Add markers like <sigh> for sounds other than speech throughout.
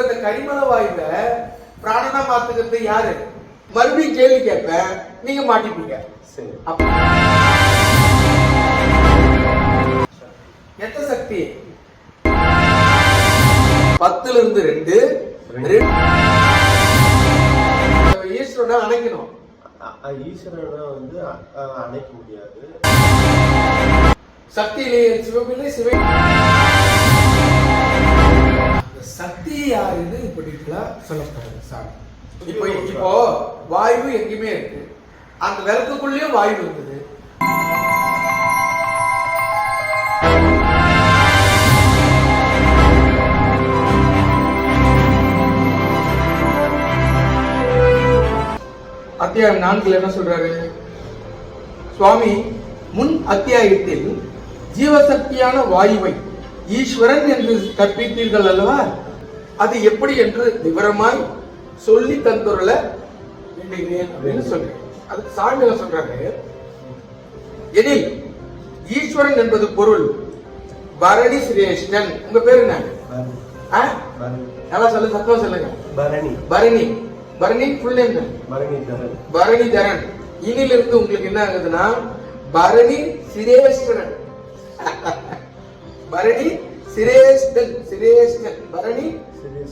இருக்கிற அந்த கரிமல வாயுவை பிராணனா மாத்துக்கிறது யாரு? மறுபடியும் கேள்வி கேட்பேன் நீங்க மாட்டிப்பீங்க. எத்த சக்தி? பத்துல இருந்து ரெண்டு. ஈஸ்வரனை அணைக்கணும். ஈஸ்வரனை வந்து அணைக்க முடியாது. சக்தியிலே சிவமில்லை சிவ சக்தி யாருன்னு இப்படிலாம் சொல்லப்படுது சாமி இப்போ இப்போ வாயு எங்கேயுமே இருக்கு. அந்த விளக்குக்குள்ளேயும் வாயு இருக்குது. அத்தியாயம் நான்குல என்ன சொல்றாரு? சுவாமி முன் அத்தியாயத்தில் ஜீவசக்தியான வாயுவை ஈஸ்வரன் என்று கற்பித்தீர்கள் அல்லவா? அது எப்படி என்று விவரமாய் சொல்லி வேண்டுகிறேன் அப்படின்னு சொல்றேன். அதுக்கு சாமி என்ன சொல்றாரு? எனில் ஈஸ்வரன் என்பது பொருள். பரணி சிரேஷ்டன். உங்க பேரு என்ன? பரணி. பரணி. நல்லா சொல்லு சத்தமா சொல்லுங்க. பரணி. பரணி. பரணி ஃபுல் என்ன? பரணிதரன் பரணிதரன் இனிலிருந்து உங்களுக்கு என்ன ஆகுதுன்னா பரணி சிரேஷ்டன் <laughs> பரணி சிரேஷ்டன் சிரேஷ்டன் பரணி.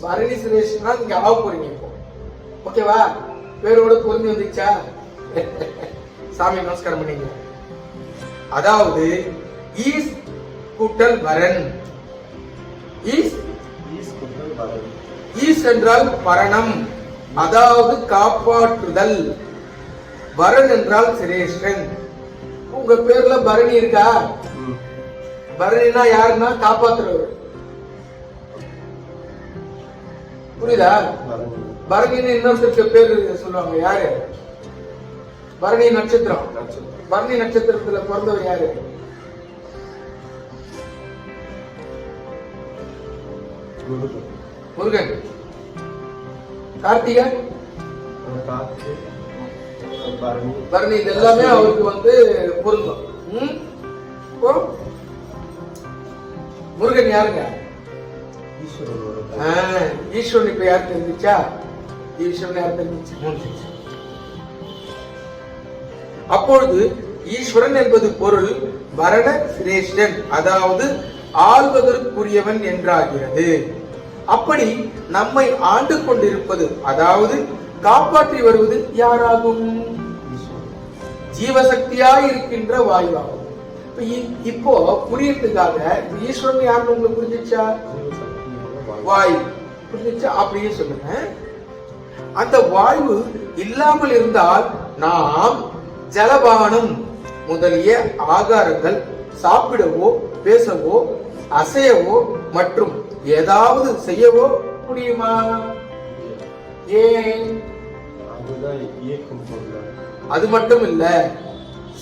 பரணி சிரேஷ்டனா நீங்க ஆக போறீங்க இப்போ ஓகேவா? பேரோட பொருந்தி வந்துச்சா? <laughs> சாமி நமஸ்காரம் பண்ணீங்க. அதாவது ஈஸ் கூட்டல் வரன் ஈஸ்? ஈஸ் என்றால் பரணம். அதாவது காப்பாற்றுதல். வரன் என்றால் சிரேஷ்டன். உங்க பேர்ல பரணி இருக்கா. பரணினா யாருன்னா காப்பாத்துறவர். புரியுதா? பரணி பரணின்னு இன்னொருத்தருக்கு பேர் சொல்லுவாங்க யாரு? பரணி நட்சத்திரம். பரணி நட்சத்திரத்துல பிறந்தவர் யாரு? முருகன். கார்த்திகா? கார்த்திகை பரணி இது எல்லாமே அவருக்கு வந்து பொருந்தும். முருகன் யாருங்க? ஈஸ்வரன் இப்ப யார் தெரிஞ்சுச்சா? ஈஸ்வரன் யார் தெரிஞ்சுச்சு? அப்பொழுது ஈஸ்வரன் என்பது பொருள் வரண சிரேஷ்டன் அதாவது ஆள்வதற்குரியவன் என்றாகிறது. அப்படி நம்மை ஆண்டு கொண்டிருப்பது அதாவது காப்பாற்றி வருவது யாராகும்? ஜீவசக்தியாய் இருக்கின்ற வாயுவாகும். இப்ப புரியறதுக்காக ஈஸ்வரன் யாருன்னு உங்களுக்கு புரிஞ்சிச்சா வாயு. புரிஞ்சிச்சா அப்படியே சொல்லுங்க. அந்த வாயு இல்லாமல் இருந்தால் நாம் ஜலபானம் முதலிய ஆகாரங்கள் சாப்பிடவோ பேசவோ அசையவோ மற்றும் ஏதாவது செய்யவோ முடியுமா? ஏன்? அது மட்டும் இல்ல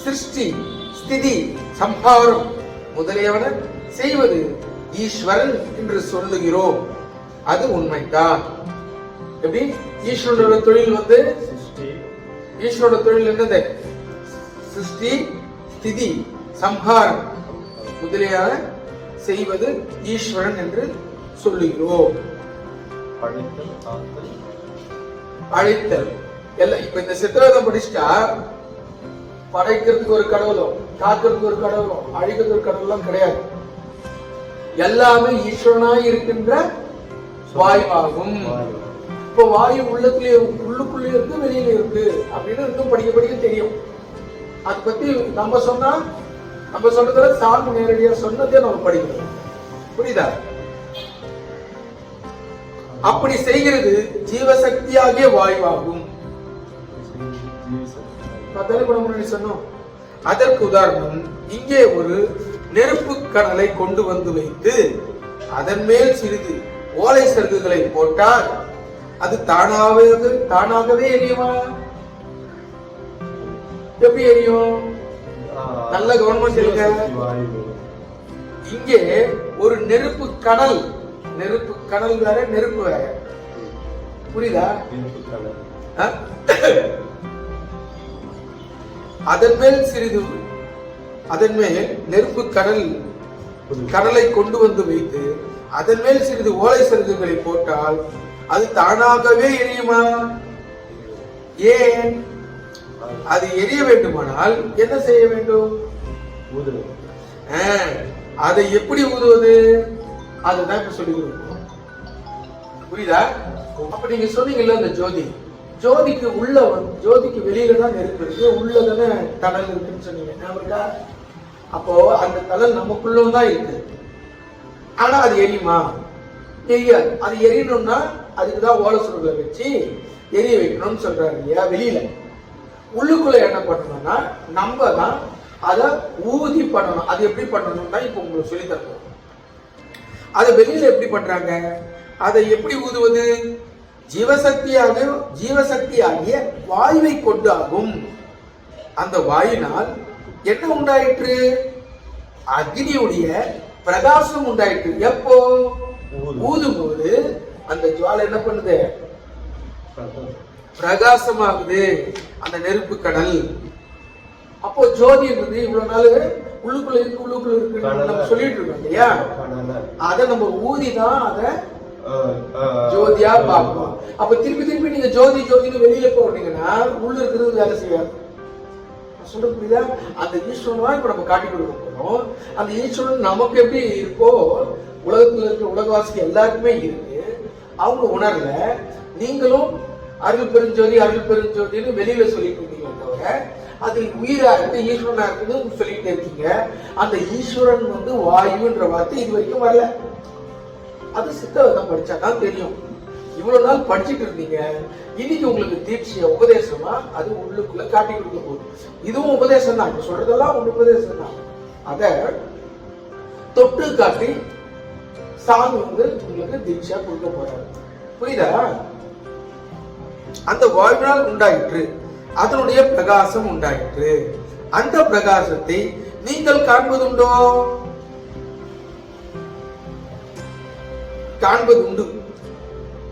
சிருஷ்டி ஸ்திதி சம்ஹாரம். முதலியவன செய்வது ஈஸ்வரன் என்று சொல்லுகிறோம். அது உண்மைதான் எப்படி? ஈஸ்வரனோட தொழில் வந்து ஈஸ்வரோட தொழில் என்னது? சிருஷ்டி ஸ்திதி சம்ஹாரம். முதலியான செய்வது ஈஸ்வரன் என்று சொல்லுகிறோம். அழித்தல். எல்லாம் இப்ப இந்த சித்திரத்தை படிச்சுட்டா படைக்கிறதுக்கு ஒரு கடவுளும் காக்கிறதுக்கு ஒரு கடவுளும் அழிக்கிறதுக்கு ஒரு கடவுளும் கிடையாது. எல்லாமே ஈஸ்வரனாய் இருக்கின்ற வாயுவாகும். வாயு. இப்போ வாயு உள்ளத்துலயே உள்ளுக்குள்ளே இருக்கு வெளியில இருக்கு அப்படின்னு இன்னும் படிக்க படிக்க தெரியும். அதை பத்தி நம்ம சொன்னா நம்ம சொன்னதுல சார்பு நேரடியா சொன்னதே நம்ம படிக்கணும் புரியுதா? அப்படி செய்கிறது ஜீவசக்தியாகிய வாயுவாகும். கூட முன்னாடி சொன்னோம் அதற்கு உதாரணம் இங்கே ஒரு நெருப்பு கடலை கொண்டு வந்து வைத்து அதன் மேல் சிறிது ஓலை சருகுகளை போட்டால் அது தானாகவே தானாகவே எரியுமா எப்படி எரியும் நல்ல. ஜீவசக்தி வாயு. இங்கே ஒரு நெருப்பு கடல் நெருப்பு கடல் வேற நெருப்பு வேற புரியுதா நெருப்பு கடல். அதன் மேல் சிறிது அதன் மேல் நெருப்பு கடல் கடலை கொண்டு வந்து வைத்து அதன் மேல் சிறிது ஓலை சருகுகளை போட்டால் அது தானாகவே எரியுமா? ஏன்? அது எரிய வேண்டுமானால் என்ன செய்ய வேண்டும்? அதை எப்படி ஊதுவது? அதுதான் இப்ப சொல்லி கொடுக்கணும் புரியுதா? அப்ப நீங்க சொன்னீங்கல்ல அந்த ஜோதி? ஜோதிக்கு உள்ள ஜோதிக்கு வெளியில தான் நெருப்பு இருக்கு. உள்ள தானே தணல் இருக்குன்னு சொன்னீங்க. ஞாபகம் அப்போ அந்த தணல் நமக்குள்ளும் தான் இருக்கு. ஆனா அது எரியுமா? எரியாது அது எரியணும்னா அதுக்கு தான் ஓலை சுருளை வச்சு எரிய வைக்கணும்னு சொல்றாரு இல்லையா வெளியில. உள்ளுக்குள்ள என்ன பண்ணணும்னா நம்ம தான் அதை ஊதி பண்ணணும். அது எப்படி பண்ணணும்னா இப்போ உங்களுக்கு சொல்லி தருவோம் அதை வெளியில எப்படி பண்றாங்க? அதை எப்படி ஊதுவது? ஜீவசக்தியாக ஜீவசக்தியாகிய வாயுவை கொண்டு ஆகும் அந்த வாயினால் என்ன உண்டாயிற்று அக்னியுடைய பிரகாசம் உண்டாயிற்று எப்போ ஊது. ஊதும் போது அந்த ஜுவாலை என்ன பண்ணுது பிரகாசம். பிரகாசமாகுது அந்த நெருப்பு கடல் அப்போ ஜோதின்றது இவ்வளவு நாள் உள்ளுக்குள்ள இருக்கு உள்ளுக்குள்ள இருக்கு நம்ம. சொல்லிட்டு இருக்கோம் இல்லையா. அதை நம்ம ஊதி தான் அதை Uh, uh, ஜோதியா பார்ப்போம் அப்ப திருப்பி திருப்பி நீங்க ஜோதி ஜோதின்னு வெளியில போனீங்கன்னா உள்ள இருக்கிறது வேலை செய்யாது. சொல்ல புரியுதா? அந்த ஈஸ்வரன் தான் இப்ப நம்ம காட்டி கொடுக்க போறோம். அந்த ஈஸ்வரன் நமக்கு எப்படி இருக்கோ உலகத்துல இருக்கிற உலகவாசிக்கு எல்லாருக்குமே இருக்கு. அவங்க உணர்ல. நீங்களும் அருள் பெருஞ்சோதி அருள் பெருஞ்சோதின்னு வெளியில சொல்லிட்டு இருக்கீங்க தவிர அது உயிரா இருக்கு ஈஸ்வரனா இருக்குன்னு சொல்லிட்டு இருக்கீங்க. அந்த ஈஸ்வரன் வந்து வாயுன்ற வார்த்தை இது வரைக்கும் வரல. அது சித்தவதம் படிச்சாதான் தெரியும். இவ்வளவு நாள் படிச்சுட்டு இருந்தீங்க. இன்னைக்கு உங்களுக்கு தீட்சிய உபதேசமா? அது உள்ளுக்குள்ள காட்டி கொடுக்க போகுது. இதுவும் உபதேசம் தான் இப்ப சொல்றதெல்லாம் ஒரு உபதேசம் தான் அத தொட்டு காட்டி சாமி வந்து உங்களுக்கு தீட்சியா கொடுக்க போறாரு. புரியுதா? அந்த வாழ்வினால் உண்டாயிற்று. அதனுடைய பிரகாசம் உண்டாயிற்று. அந்த பிரகாசத்தை நீங்கள் காண்பதுண்டோ? காண்பது உண்டு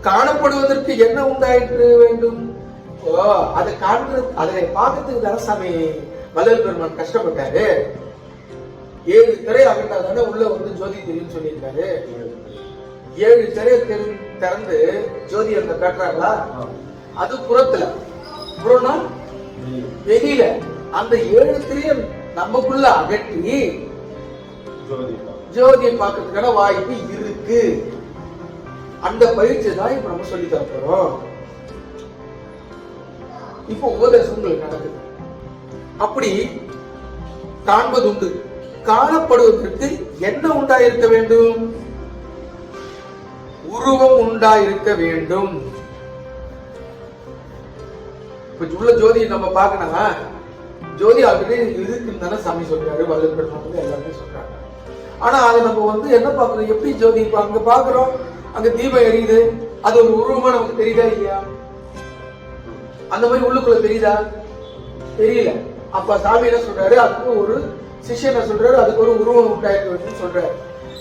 காணப்படுவதற்கு என்ன உண்டாயிற்று வேண்டும்? ஓ அதை காண்பது அதை பார்க்கறதுக்கு தானே சாமி வள்ளல் பெருமான் கஷ்டப்பட்டாரு. ஏழு திரை அகட்டா தானே உள்ள வந்து ஜோதி தெரியும் சொல்லியிருக்காரு. ஏழு திரையை தெரி திறந்து ஜோதி அந்த காட்டுறாங்களா. அது புறத்துல. புறம்னா வெளியே. வெளியில. அந்த ஏழு திரையை நமக்குள்ள அகற்றி தான். ஜோதியை பார்க்கறதுக்கான வாய்ப்பு இருக்கு. அந்த பயிற்சி தான் இப்ப நம்ம சொல்லி தர இப்போ உபதேசம் உங்களுக்கு நடக்குது. அப்படி காண்பது உண்டு. காணப்படுவதற்கு என்ன உண்டாயிருக்க வேண்டும்? உருவம் உண்டாயிருக்க வேண்டும். இப்ப உள்ள ஜோதியை நம்ம பார்க்கணும்னா ஜோதி ஆல்ரெடி இருக்குன்னு தானே சாமி சொல்றாரு வல்லல் பெருமாள் வந்து எல்லாமே சொல்றாங்க. ஆனா அதை நம்ம வந்து என்ன பார்க்கறோம் எப்படி ஜோதி இப்ப அங்க பாக்குறோம் அங்க தீபம் எரியுது. அது ஒரு உருவமா நமக்கு தெரியுதா இல்லையா? அந்த மாதிரி உள்ளுக்குள்ள தெரியுதா தெரியல. அப்ப சாமி என்ன சொல்றாரு? அதுக்கு ஒரு சிஷ்யன் என்ன சொல்றாரு? அதுக்கு ஒரு உருவம் உண்டாயிருக்கு சொல்றாரு.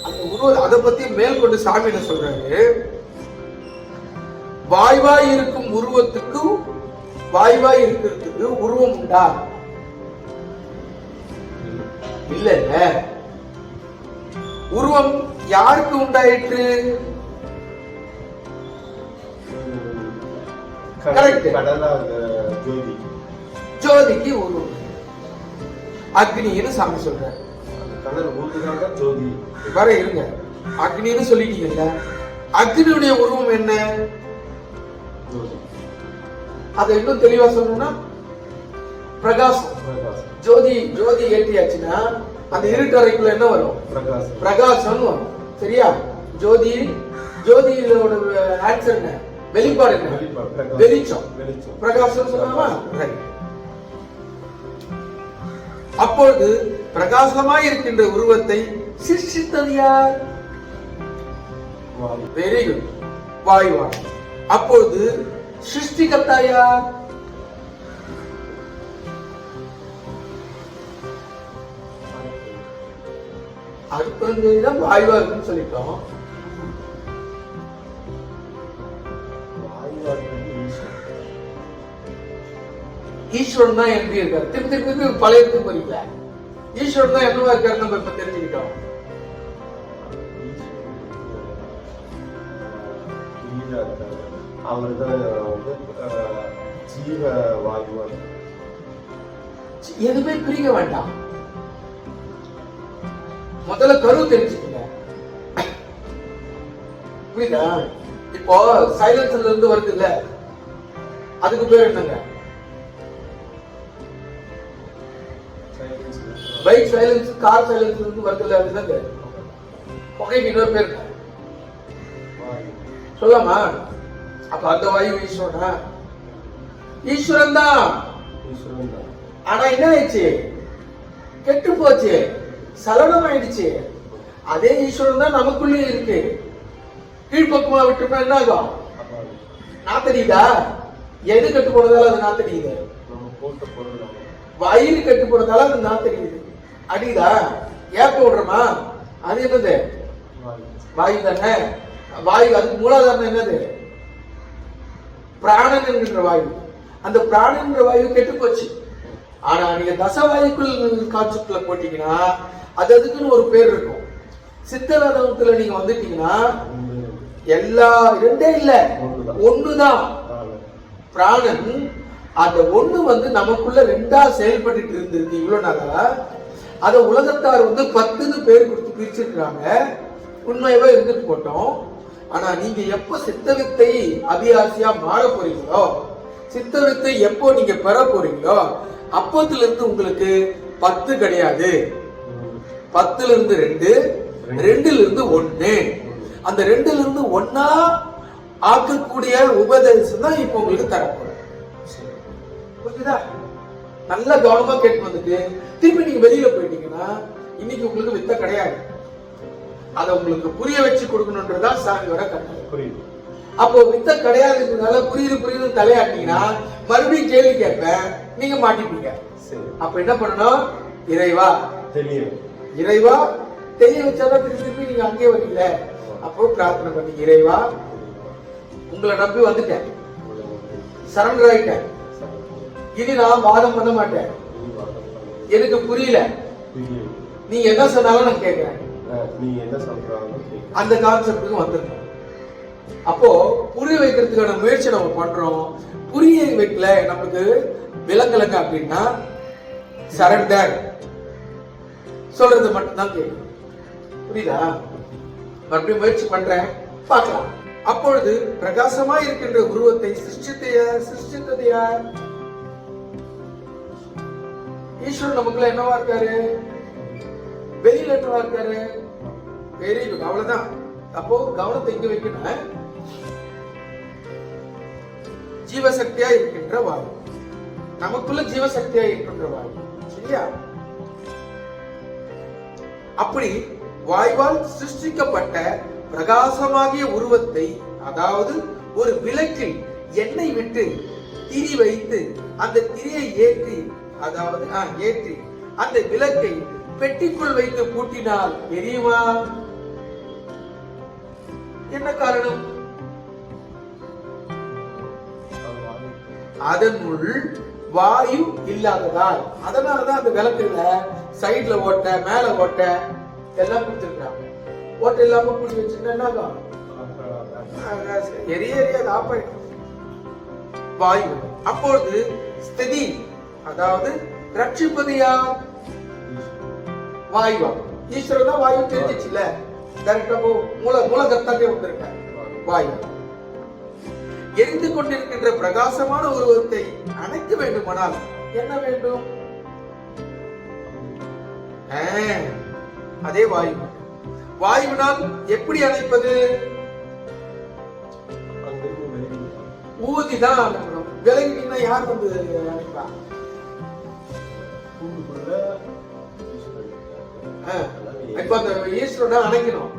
அந்த உருவம் அதை பத்தி மேற்கொண்டு சாமி என்ன சொல்றாரு? வாய்வாய் இருக்கும் உருவத்துக்கு வாய்வாய் இருக்கிறதுக்கு உருவம் உண்டா? இல்ல இல்ல உருவம் யாருக்கு உண்டாயிற்று? அந்த ஜோதி. ஜோதிக்கு உருவம் அக்னின்னு சாமி சொல்றாரு ஜோதி. வர இருங்க. அக்னின்னு சொல்லிட்டீங்கல்ல. அக்னியுடைய உருவம் என்ன? அதை இன்னும் தெளிவா சொல்லணும்னா பிரகாசம். ஜோதி ஜோதி ஏற்றியாச்சுன்னா அந்த இருட்டறைக்குள்ள என்ன வரும்? பிரகாசம். பிரகாசம் வரும். சரியா? ஜோதி ஜோதியோட ஆன்சர் என்ன? வெளிப்பாடு. வெளிச்சம். பிரகாசம் சொல்லலாமா. அப்பொழுது பிரகாசமாய் இருக்கின்ற உருவத்தை சிருஷ்டித்தது யார். வெரி குட் வாயுவான் அப்பொழுது சிருஷ்டிகர்த்தா யார்? அடுத்ததான் வாயுவா இருக்குன்னு சொல்லிட்டோம். ஈஸ்வரன் தான் எப்படி இருக்காரு? திருப்பி திருப்பி பழையத்துக்கு பழைய போறீங்களா? ஈஸ்வரன் தான் என்னவா இருக்காரு நம்ம இப்ப தெரிஞ்சுக்கிட்டோம். ஈஸ்வரன். அவர் தான் ஜீவ வாயுவா எதுவுமே பிரிக்க வேண்டாம். முதல்ல கரு தெரிஞ்சுக்கங்க. புரியுதா? இப்போ சைலன்ஸ்ல இருந்து வருது இல்ல அதுக்கு பேர் என்னங்க? பைக் சைலன்ஸ் கார் சைலன்ஸ்ல இருந்து வருது இல்ல அதுதாங்க புகைக்கு இன்னொரு பேர்? சொல்லாமா அப்ப அந்த வாயு ஈஸ்வரனா? ஈஸ்வரன் தான் தான் ஆனா என்ன ஆயிடுச்சு? கெட்டு போச்சு. சலனம் ஆயிடுச்சு அதே ஈஸ்வரன் தான் நமக்குள்ளே இருக்கு. கீழ்ப்பக்கமா விட்டோம்னா என்ன ஆகும்? அப்ப நாத்தடிதா எது கட்டு போனதால அது பொருள் நம்ம வயிறு கட்டு போனதால அது நாத்தடிக்குது. அடிதா ஏப்ப விடுறோமா? அது என்னது? வாயு வாயு தானே? வாயு அதுக்கு மூலாதாரம் என்னது? பிராணன் என்கின்ற வாயு. அந்த பிராணன் என்ற வாயு கெட்டு போச்சு. ஆனா நீங்க தசவாயுக்குள் கான்செப்ட்ல போட்டீங்கன்னா அது அதுக்குன்னு ஒரு பேர் இருக்கும். சித்தவேதத்துல நீங்க வந்துட்டீங்கன்னா எல்லா ரெண்டே இல்ல ஒண்ணுதான். பிராணன் அந்த ஒண்ணு வந்து நமக்குள்ள ரெண்டா செயல்பட்டுட்டு இருந்திருக்கு. இவ்வளவு நாளா? அதை உலகத்தார் வந்து பத்துன்னு பேர் கொடுத்து பிரிச்சிருக்காங்க உண்மையவே இருந்துட்டு போட்டோம். ஆனா நீங்க எப்ப சித்த வித்தை அபியாசியா மாற போறீங்களோ சித்த வித்தை எப்போ நீங்க பெற போறீங்களோ அப்பத்துல இருந்து உங்களுக்கு பத்து கிடையாது. பத்துல இருந்து ரெண்டு ரெண்டுல இருந்து ஒன்னு அந்த ரெண்டுல இருந்து ஒன்னா ஆக்கக்கூடிய உபதேசம் தான் இப்போ உங்களுக்கு தரப்போறேன் சரி. புரியுதா நல்ல கவனமா கேட்டு வந்துட்டு திருப்பி நீங்க வெளியில போயிட்டீங்கன்னா இன்னைக்கு உங்களுக்கு வித்த கிடையாது. அதை உங்களுக்கு புரிய வச்சு கொடுக்கணுன்றதுதான் சாமியோட கட்டளை. புரியுது. அப்போ வித்த கிடையாதுன்றதுனால புரியுது புரியுது தலையாட்டிங்கன்னா மறுபடியும் கேள்வி கேட்பேன் நீங்க மாட்டிப்பீங்க. சரி. அப்ப என்ன பண்ணணும்? இறைவா. தெரியும் இறைவா? தெரிய வச்சாதான் திருப்பி திருப்பி நீங்க அங்கே வரீங்க. அப்போ பிரார்த்தனை பண்ணி இறைவா உங்களை நம்பி வந்துட்டேன். சரண்டர் ஆயிட்டேன். இனி நான் வாதம் பண்ண மாட்டேன். எனக்கு புரியல. நீங்க என்ன சொன்னாலும் நான் கேட்கிறேன். நீ. அந்த கான்செப்டுக்கு வந்துருக்கோம் அப்போ புரிய வைக்கிறதுக்கான முயற்சி நம்ம பண்றோம். புரிய வைக்கல நமக்கு விலங்கலங்க அப்படின்னா சரண்டர் சொல்றது மட்டும்தான் கேட்கும். புரியுதா? மறுபடியும் முயற்சி பண்றேன். பார்க்கலாம். அப்பொழுது பிரகாசமா இருக்கின்ற உருவத்தை சிருஷ்டித்தைய சிருஷ்டித்தது யார்? ஈஸ்வரன் நமக்குள்ள என்னவா இருக்காரு? வெளியில என்னவா இருக்காரு? வெரி குட் அவ்வளவுதான். அப்போ கவனத்தை இங்க வைக்கணும் ஜீவசக்தியா இருக்கின்ற வாயு. நமக்குள்ள ஜீவசக்தியா இருக்கின்ற வாயு. சரியா? அப்படி வாயுவால் சிருஷ்டிக்கப்பட்ட பிரகாசமாகிய உருவத்தை அதாவது ஒரு விளக்கில் எண்ணெய் விட்டு திரி வைத்து அந்த திரியை ஏற்றி அதாவது ஆ, ஏற்றி அந்த விளக்கை பெட்டிக்குள் வைத்து பூட்டினால் எரியுமா? என்ன காரணம்? அதனுள் வாயு இல்லாததால். அதனாலதான் அந்த விளக்குல சைடுல ஓட்ட மேல ஓட்ட எல்லாம் கொடுத்துருக்காங்க ஓட்ட இல்லாம பிடிச்சி வச்சுன்னா என்ன ஆகும்? எரிய எரியாது ஆப்பாயிடும் வாயு. அப்பொழுது ஸ்திதி அதாவது ரட்சிப்பது யார் வாயுவா? ஈஸ்வரன் தான் வாயு தெரிஞ்சிச்சுல டேரக்டா போ மூல மூலகர்த்தாக்கே வந்திருக்காங்க வாயு எரிந்து கொண்டிருக்கின்ற பிரகாசமான உருவத்தை அணைக்க வேண்டுமானால் என்ன வேண்டும்? அதே வாயு. வாயுவினால் எப்படி அணைப்பது? அங்கிருந்து வெளியே ஊதி தான் அணைக்கணும் விலகினா யார் வந்து அணைப்பா? இப்ப அந்த ஈஸ்வரனை அணைக்கணும்.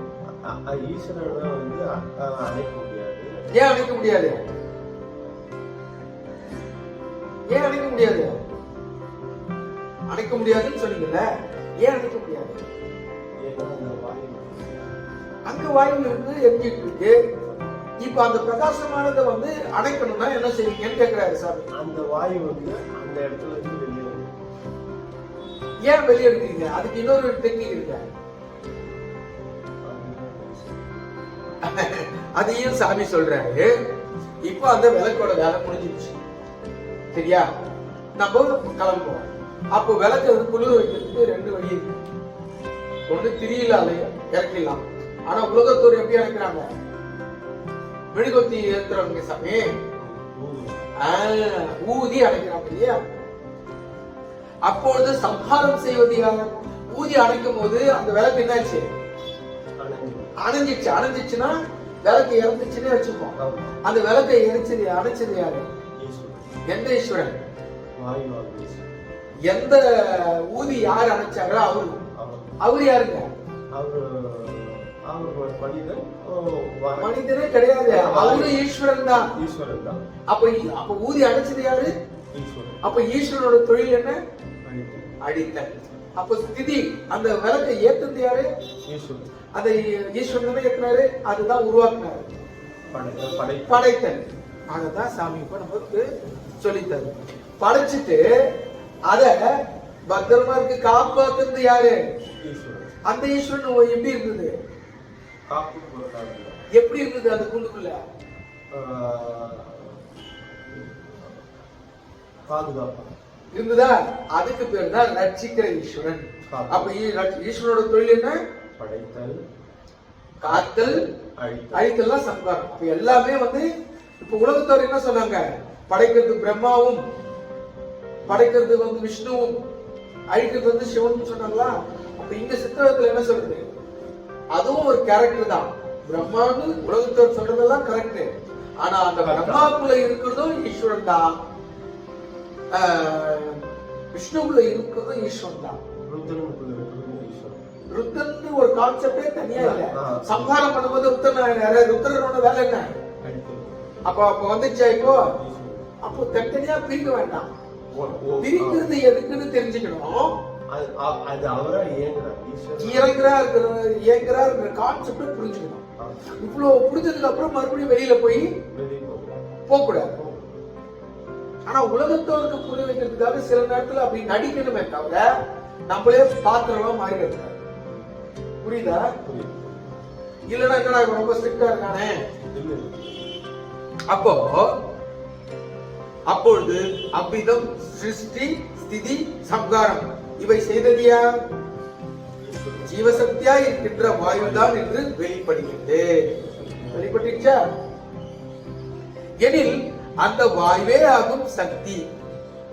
அ- அ- ஈஸ்வரனை வந்து அ- அ- அணைக்க முடியாது. ஏன் அணைக்க முடியாது? ஏன் அணைக்க முடியாது? அணைக்க முடியாதுன்னு சொன்னீங்கல்ல ஏன் அணைக்க முடியாது? ஏன்னா அந்த வாயு அங்க வாயு இருந்து எரிஞ்சிட்டு இருக்கு. இப்ப அந்த பிரகாசமானதை வந்து அணைக்கணும்னா என்ன செய்வீங்கன்னு கேக்குறாரு சாமி. அந்த வாயு வந்து அந்த இடத்துல இருந்து. ஏன் வெளியே அதுக்கு இன்னொரு டெக்னிக் இருக்கு? அதையும் சாமி சொல்றாரு. இப்போ அந்த விளக்கோட வேலை முடிஞ்சிருச்சு. சரியா? நம்ம கிளம்புவோம். அப்போ விளக்கு வந்து குளிர வைக்கிறதுக்கு ரெண்டு வழி இருக்கு. ஒண்ணு திரியில இறக்கலாம் இறக்கிடலாம். ஆனா உலகத்தோர் எப்படி இறக்குறாங்க? மெழுகுத்தி ஏத்துறவங்க சாமி. ஊதி அடைக்கிறாங்க இல்லையா? அப்பொழுது சம்ஹாரம் செய்வது யார்? ஊதி அணைக்கும் போது அந்த விளக்கு என்னாச்சு? அணைஞ்சிச்சு. அணைஞ்சிச்சுன்னா விளக்கு இறந்துச்சுன்னு வச்சுப்போம். அந்த விளக்கை எரிச்சது அணைச்சது யாரு? எந்த ஈஸ்வரன்? எந்த ஊதி யார் அணைச்சாரோ அவரு. அவரு யாருங்க? மனிதனே கிடையாது. அவரு ஈஸ்வரன் தான். ஈஸ்வரன் தான். அப்ப அப்ப ஊதி அணைச்சது யாரு? அப்ப ஈஸ்வரனோட தொழில் என்ன? அடித்தல். அப்ப ஸ்திதி அந்த விளக்கை ஏத்துறது யாரு? அதை ஈஸ்வரன் தானே ஏத்துனாரு அதுதான் உருவாக்குனாரு. படைத்தல் படை. படைத்தல். அததான் சாமி இப்ப நமக்கு சொல்லித்தரு. படைச்சிட்டு அத பத்திரமா இருக்கு காப்பாத்துறது யாரு அந்த ஈஸ்வரன் எப்படி இருந்தது? எப்படி இருந்தது அந்த குண்டுக்குள்ள? பாதுகாப்பு. இருந்ததா அதுக்கு பேர் தான் ரட்சிக்கிற ஈஸ்வரன். அப்ப ஈ- ரட்சி- ஈஸ்வரனோட தொழில் என்ன? படைத்தல். காத்தல். அழித்தல். அழித்தல்லாம் சம்காரம். அப்ப எல்லாமே வந்து இப்ப உலகத்தவர் என்ன சொன்னாங்க? படைக்கிறது பிரம்மாவும் படைக்கிறது வந்து விஷ்ணுவும் அழிக்கிறது வந்து சிவன் சொன்னாங்களா? அப்ப இங்க சித்தகத்துல என்ன சொல்றது? அதுவும் ஒரு கேரக்டர் தான். பிரம்மான்னு உலகத்தவர் சொல்றதெல்லாம் கரெக்ட் ஆனா அந்த பிரம்மாக்குள்ள இருக்கிறதும் ஈஸ்வரன் தான். விஷ்ணுக்குள்ள இருக்கிறதும் ஈஸ்வரன் தான் இருக்கிறது ருத்தன் ஒரு கான்செப்டே தனியா இல்ல. சம்ஹாரம் பண்ணும்போது ருத்தன் யாரு ருத்ரனோட வேலை என்ன? அப்ப அப்ப வந்துச்சா இப்போ? அப்போ தனித்தனியா பிரிக்க வேண்டாம். பிரிக்கிறது எதுக்குன்னு தெரிஞ்சுக்கணும். அது அவரா இயங்குறார் ஈஸ்வரன் இறங்குறார் இயங்குறார் கான்செப்ட் புரிஞ்சுக்கணும். இவ்வளவு புரிஞ்சதுக்கு அப்புறம் மறுபடியும் வெளியில போய் போக கூடாது ஆனா உலகத்தோருக்கு புரிய வைக்கிறதுக்காக சில நேரத்துல அப்படி நடிக்கணுமே தவிர நம்மளே பாத்திரமா மாறிடுறாங்க புரியுதா? இல்லைன்னா என்னடா ரொம்ப ஸ்ட்ரிக்டா இருக்கானே? அப்போ அப்பொழுது அவ்விதம் சிருஷ்டி ஸ்திதி சம்காரம் இவை செய்ததியா? ஜீவசக்தியா இருக்கின்ற வாயுதான் என்று வெளிப்படுகிறது வெளிப்பட்டுச்சா எனில் அந்த வாயுவே ஆகும் சக்தி.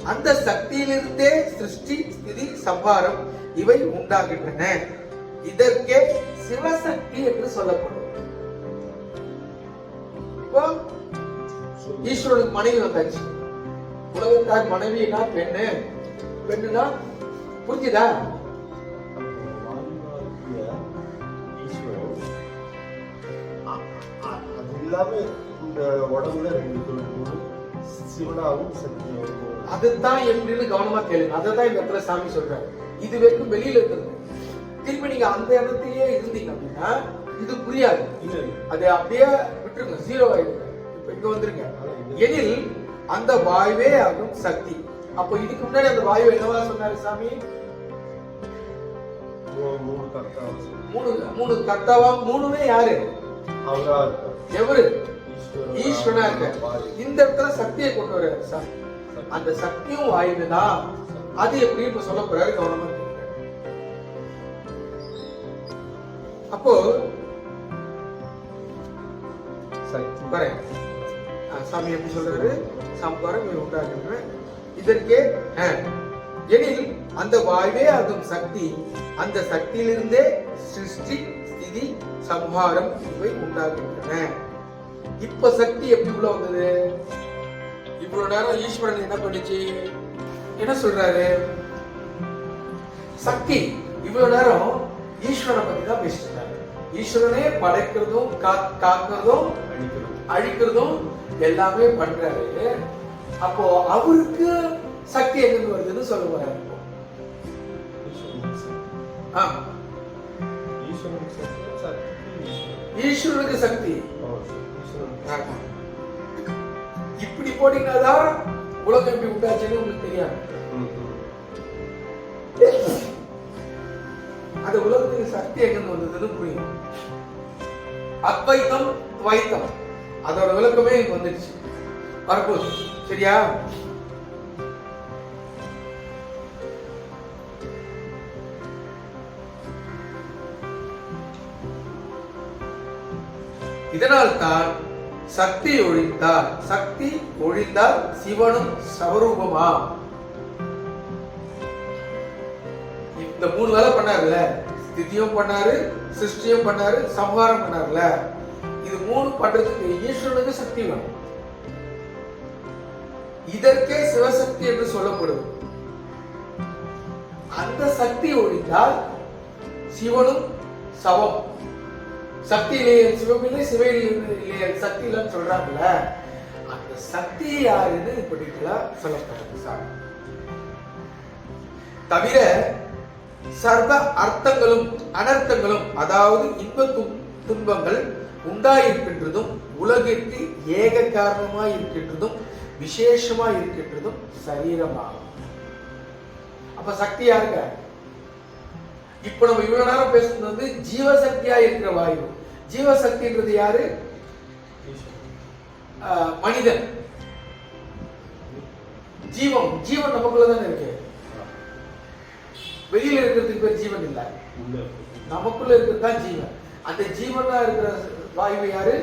அந்த சக்தியிலிருந்தே சிருஷ்டி ஸ்திதி சம்ஹாரம் இவை உண்டாகின்றன. இதற்கே சிவசக்தி என்று சொல்லப்படும். இப்போ ஈஸ்வரனுக்கு மனைவி வந்தாச்சு. உலகத்தார் மனைவினா பெண்ணு. பெண்ணுனா புரிஞ்சுதா? அது இல்லாம உடம்புல ரெண்டு தொழில் சிவனாவும் சக்தியாவும் அதுதான் எப்படின்னு கவனமா கேளுங்க அதை தான் இந்த இடத்துல சாமி சொல்றாரு. இது வரைக்கும் வெளியில இருக்கிறது திருப்பி நீங்க அந்த இடத்துலயே இருந்தீங்க அப்படின்னா இது புரியாது. அதை அப்படியே விட்டுருங்க. ஜீரோ ஆயிடுங்க. இப்ப இங்க வந்துருங்க. எனில் அந்த வாயுவே ஆகும் சக்தி. அப்போ இதுக்கு முன்னாடி அந்த வாயு என்னவா சொன்னாரு சாமி? மூணு மூணு கர்த்தாவா மூணுமே யாரு? அவரா எவரு? ஈஸ்வரனா ஈஸ்வரனா இருக்க வாயு. இந்த இடத்துல சக்தியை கொண்டு வர்றாரு அந்த சக்தியும் வாயுதான் அது எப்படி இப்ப சொல்ல போறாரு கவனமா. அப்போ ஆ, சாமி எப்படி சொல்றாரு? சம்பாரம் இவை உண்டாகின்றன இதற்கே எனில் அந்த வாயுவே ஆகும் சக்தி. அந்த சக்தியிலிருந்தே சிருஷ்டி ஸ்திதி சம்ஹாரம் இவை உண்டாகின்றன. இப்ப சக்தி எப்படி உள்ள வந்தது? இவ்வளவு நேரம் ஈஸ்வரன் என்ன பண்ணுச்சு? என்ன சொல்றாரு? சக்தி இவ்வளவு நேரம் ஈஸ்வரனை பத்தி தான் பேசிட்டு இருந்தாரு. ஈஸ்வரனே படைக்கிறதும் காக்கிறதும் அழிக்கிறது அழிக்கிறதும் எல்லாமே பண்றாரு. அப்போ அவருக்கு சக்தி எங்க வருதுன்னு சொல்ல போறாரு ஈஸ்வரனுக்கு சக்தி ஓ, இப்படி போட்டீங்கன்னாதான் உலகம் எப்படி உண்டாச்சுன்னு உங்களுக்கு தெரியாது. அந்த உலகத்துக்கு சக்தி எங்க வந்ததுன்னு புரியும். அத்வைத்தம் துவைத்தம். அதோட விளக்கமே எனக்கு வந்துடுச்சு. வரப்போகுது சரியா? இதனால் தான் சக்தி ஒழிந்தால் சக்தி ஒழிந்தால் சிவனும் சவரூபமா இந்த மூணு வேலை பண்ணாருல்ல? ஸ்திதியும் பண்ணாரு சிருஷ்டியும் பண்ணாரு சம்ஹாரம் பண்ணாருல இது மூணு பண்றதுக்கு ஈஸ்வரனுக்கு சக்தி வேணும். இதற்கே சிவசக்தி என்று சொல்லப்படுது. அந்த சக்தி ஒழிந்தால் சிவனும் சவம். சக்தி இல்லையே சிவம் இல்லை சிவ இல்லையே சக்தி இல்லைன்னு சொல்றாங்கல்ல அந்த சக்தி யாருன்னு இப்படிங்களா சொல்லப்படுறது சார். தவிர சர்வ அர்த்தங்களும் அனர்த்தங்களும் அதாவது இன்ப துன்பங்கள் உண்டாயிருக்கின்றதும் உலகிற்கு ஏக காரணமாய் இருக்கின்றதும் விசேஷமா இருக்கின்றதும் சரீரமாகும். அப்ப சக்தி யாருங்க? இப்ப நம்ம இவ்வளவு நேரம் பேசுறது வந்து ஜீவசக்தியா இருக்கிற வாயு. ஜீவசக்தின்றது யாரு? மனிதன். ஜீவம். ஜீவன் நமக்குள்ள தானே இருக்கு. வெளியில இருக்கிறதுக்கு பேர் ஜீவன் இல்ல. நமக்குள்ள இருக்கிறது தான் ஜீவன். அந்த ஜீவனா இருக்கிற வாயு யாரு?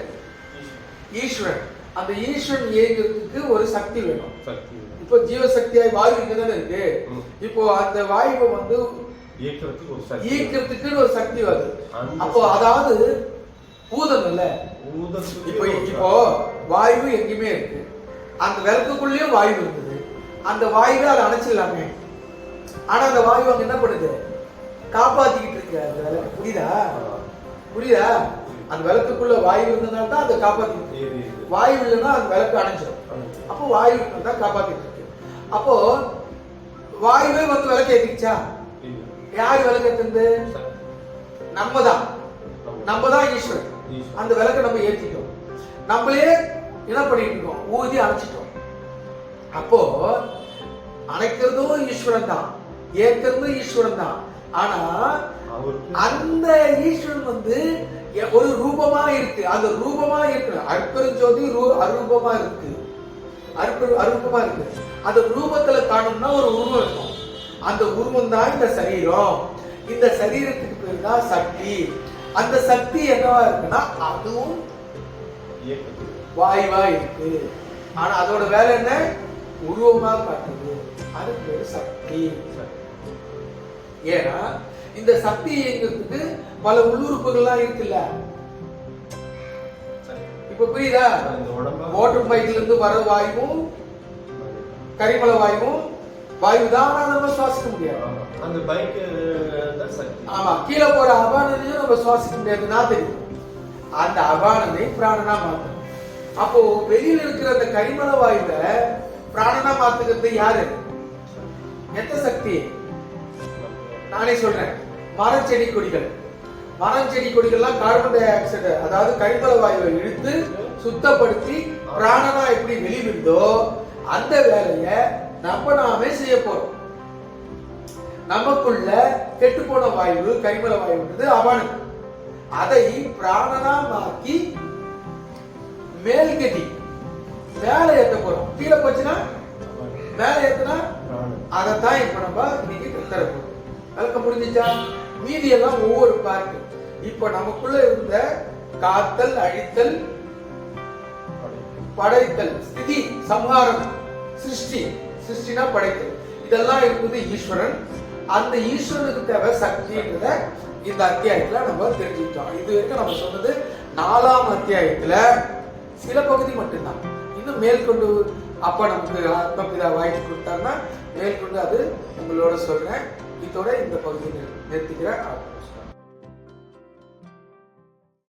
ஈஸ்வரன். அந்த ஈஸ்வரன் இயங்குறதுக்கு ஒரு சக்தி வேணும். சக்தி. இப்போ ஜீவசக்தியாய் வாயு இங்க தானே இருக்கு. இப்போ அந்த வாயுவை வந்து இயக்கிறதுக்கு ஒரு சக்தி வருது அப்போ அதாவது பூதம் இல்ல. இப்போ இப்போ வாயு எங்கேயுமே இருக்கு. அந்த விளக்குக்குள்ளேயும் வாயு இருந்தது அந்த வாயுவை அதை அணைச்சிடலாமே. ஆனா அந்த வாயு அங்க என்ன பண்ணுது? காப்பாத்திக்கிட்டு இருக்கு அந்த விளக்கு. புரியுதா. புரியுதா? அந்த விளக்குக்குள்ள வாயு இருந்ததுனால தான் அதை காப்பாத்திக்கிட்டு. வாயு இல்லைன்னா அந்த விளக்கு அணைஞ்சிடும். அப்போ வாயு தான் காப்பாத்திட்டு இருக்கு. அப்போ வாயுவே வந்து விளக்கு ஏத்திக்கிச்சா இல்ல. யார் விளக்கு ஏத்துந்து சக்தி. நம்ம. தான் நம்ம. தான் ஈஸ்வரன். அந்த விளக்கை நம்ம ஏத்திட்டோம். நம்மளே என்ன பண்ணிட்டு இருக்கோம். ஊதி அணைச்சிட்டோம். அப்போ அணைக்கிறதும் ஈஸ்வரன் தான். ஏற்கிறதும் ஈஸ்வரன் தான். ஆனா அந்த ஈஸ்வரன் வந்து ஒரு ரூபமா இருக்கு. அந்த ரூபமா இருக்கு. அற்பெருஞ்சோதி அரூபமா இருக்கு. அற்பெரு அரூபமா இருக்கு. அந்த ரூபத்துல காணும்னா ஒரு உருவம் இருக்கும். அந்த உருவம் தான் இந்த சரீரம். இந்த சரீரத்துக்கு பேர் தான் சக்தி. அந்த சக்தி என்னவா இருக்குன்னா அதுவும் வாயுவா இருக்கு. ஆனா அதோட வேலை என்ன? உருவமா காட்டுது. அது பேரு சக்தி. ஏன்னா இந்த சக்தி இயங்குறதுக்கு பல உள்ளுறுப்புகள்லாம் இருக்குல்ல. இப்ப புரியுதா? மோட்டர் பைக்ல இருந்து வர வாயுவும் கரிமல வாயுவும் வாயு தான் நம்ம சுவாசிக்க முடியாது. அந்த சக்தி. ஆமா கீழே போற அபானனையும் நம்ம சுவாசிக்க முடியாதுன்னா தெரியும். அந்த அபானனை பிராணனா மாத்தணும் அப்போ வெளியில இருக்கிற அந்த கரிமல வாயுவை பிராணனா மாத்துக்கிறது யாரு? எந்த சக்தி? நானே சொல்றேன். மரம் செடி கொடிகள். மரம் செடி கொடிகள்லாம் கார்பன் டை ஆக்சைடு அதாவது கரிமல வாயுவை இழுத்து சுத்தப்படுத்தி பிராணனா எப்படி வெளிவிடுதோ அந்த வேலைய நம்ம நாமே செய்ய போறோம் நமக்குள்ள கெட்டு போன வாயு கரிமல வாயுன்றது அவனுக்கு அதை பிராணனா மேல் கட்டி மேல ஏத்த போறோம். கீழே போச்சுன்னா? மேல ஏத்துனா? அதைத்தான் இப்ப நம்ம இன்னைக்கு கத்தர போறோம். விளக்கம் மீதி எல்லாம் ஒவ்வொரு பார்ட் இப்ப நமக்குள்ள இருந்த காத்தல் அழித்தல் படைத்தல் ஸ்திதி சம்ஹாரம் சிருஷ்டி சிருஷ்டினா படைத்தல் இதெல்லாம் இருக்குது ஈஸ்வரன். அந்த ஈஸ்வரனுக்கு தேவை சக்தின்றத இந்த அத்தியாயத்துல நம்ம தெரிஞ்சுக்கிட்டோம். இது வரைக்கும் நம்ம சொன்னது நாலாம் அத்தியாயத்துல சில பகுதி மட்டும்தான். இன்னும் மேற்கொண்டு அப்பா நமக்கு ஆத்மபிதா வாய்ப்பு கொடுத்தாருன்னா மேற்கொண்டு அது உங்களோட சொல்றேன். இதோட இந்த பகுதியை நிறுத்திக்கிறேன்.